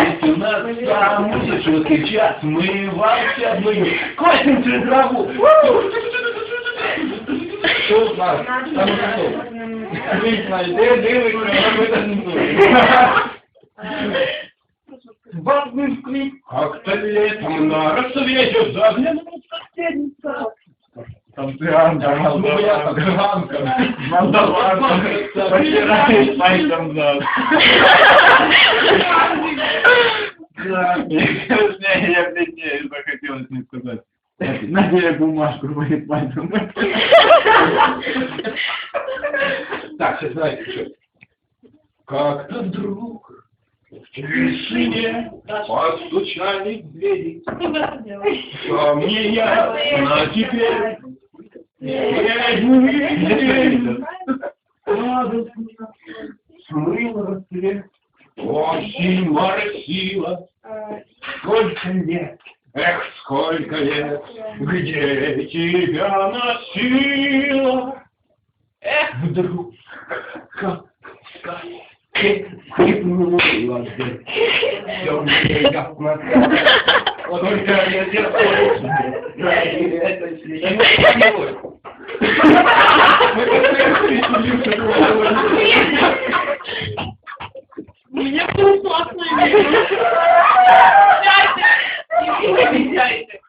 Ведь у нас самый жуткий час, мы вообще мы косим через траву. Що з нас? Там що? Вічна йде, дивиться, ми танцюємо. Важный клип. Как-то летом на рассвете заглянул Там цыганка, молдаванка, цыганка, молдаванка, потирает пальцем зад. Мне я бледнее захотелось мне сказать. На тебе бумажку моим пальцем. Так, сейчас знаете что? Как-то вдруг в тишине постучали в двери. Ко мне ясно теперь. Смыло рассвет, очень моросило. Сколько лет, эх, сколько лет, где тебя носило? Эх, вдруг, как скрипнула дверь. Всё мне ясно. Вот только я. Это я не понимаю. У меня тут классно Обещайте! И вы обещайте!